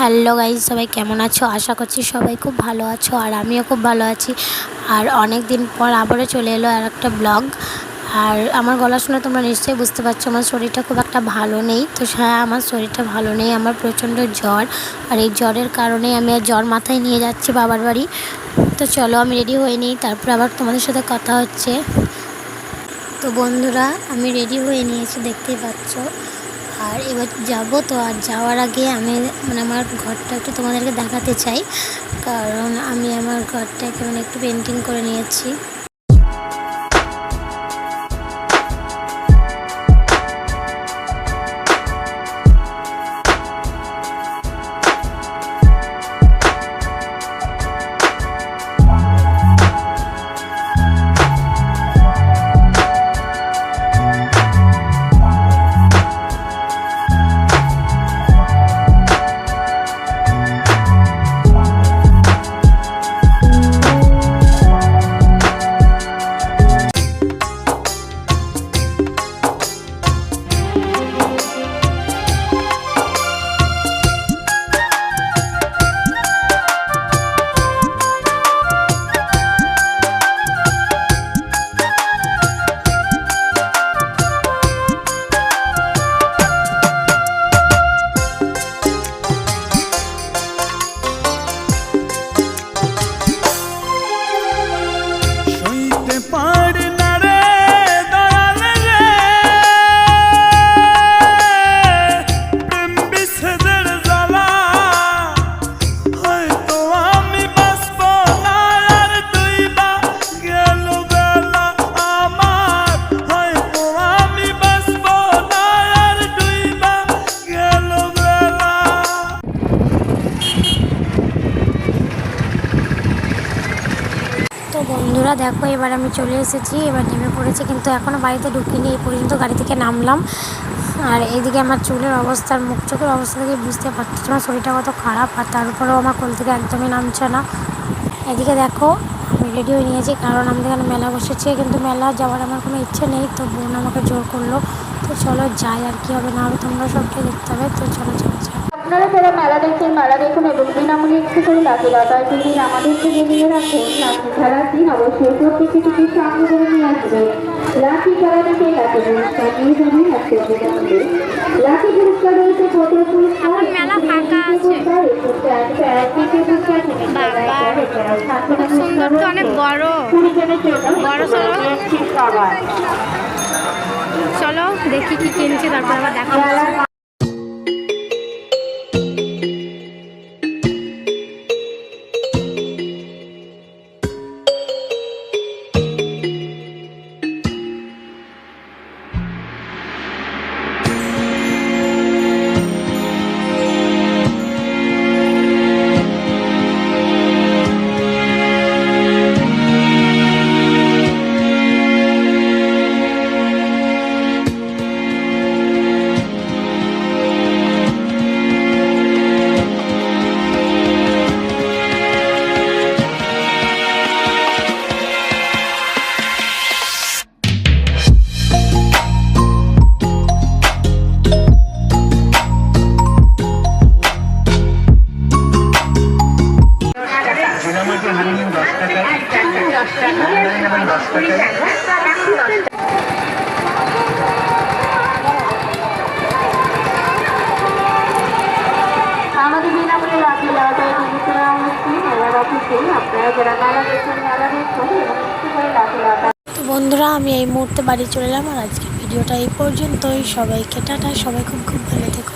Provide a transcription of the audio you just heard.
Hello guys সবাই কেমন আছো? আশা করছি সবাই খুব ভালো আছো আর আমিও খুব ভালো আছি। আর অনেক দিন পর আবারও চলে এলো আর একটা ব্লগ। আর আমার গলা শুনে তোমরা নিশ্চয়ই বুঝতে পারছ, আমার শরীরটা খুব একটা ভালো নেই। তো হ্যাঁ আমার শরীরটা ভালো নেই, আমার প্রচণ্ড জ্বর। আর এই জ্বরের কারণে আমি আর জ্বর মাথায় নিয়ে যাচ্ছি বাবার বাড়ি। তো চলো আমি রেডি হয়ে নিই, তারপর আবার তোমাদের সাথে কথা হচ্ছে। তো বন্ধুরা, আমি রেডি হয়ে নিয়েছি, দেখতেই পাচ্ছ। আর এবার যাব তো, আর যাওয়ার আগে আমি মানে আমার ঘরটা একটু তোমাদেরকে দেখাতে চাই। কারণ আমি আমার ঘরটাকে মানে একটু পেন্টিং করে নিয়েছি। பாடு বন্ধুরা দেখো, এবার আমি চলে এসেছি, এবার নেমে পড়েছি, কিন্তু এখনও বাড়িতে ঢুকিনি, এই পর্যন্ত গাড়ি থেকে নামলাম। আর এইদিকে আমার চুলের অবস্থা, মুখ চোখের অবস্থা থেকে বুঝতে পারছি আমার শরীরটা কত খারাপ, আর তারপরেও আমার কোল থেকে একদমই নামছে না। এদিকে দেখো, আমি রেডি হয়ে নিয়েছি, কারণ আমাদের এখানে মেলা বসেছে, কিন্তু মেলা যাওয়ার আমার কোনো ইচ্ছে নেই, তো বোন আমাকে জোর করল। তো চলো যাই আর কি হবে, না হবে তোমরা সবটাই দেখতে হবে, তো চলো চলো যাই আপনারা যারা মেলা দেখছেন মেলা দেখুন এবং বিনামূল্যে একটু করে লাঠি লতার দিন আমাদেরকে জানিয়ে রাখুন লাঠি খেলার দিন অবশ্যই প্রত্যেকটি কিছু সামনে করে নিয়ে আসবেন। লাঠি খেলা দেখে লাঠি পুরস্কার নিয়ে যাবেন আজকে লাঠি পুরস্কার রয়েছে পটল পুরস্কার? মেলা ফাঁকা আছে। সুন্দর তো অনেক বড়। বড় সড়ো। চলো দেখি কি কিনছে তারপর আবার দেখা আমাদের বিনামূল্যে অফিসে আপনারা যারা মেলা দেখছেন, মেলা তো বন্ধুরা, আমি এই মুহূর্তে বাড়ি চলে এলাম আর আজকে ভিডিওটা এই পর্যন্তই। সবাইকে টাটা, সবাই খুব খুব ভালো থেকো।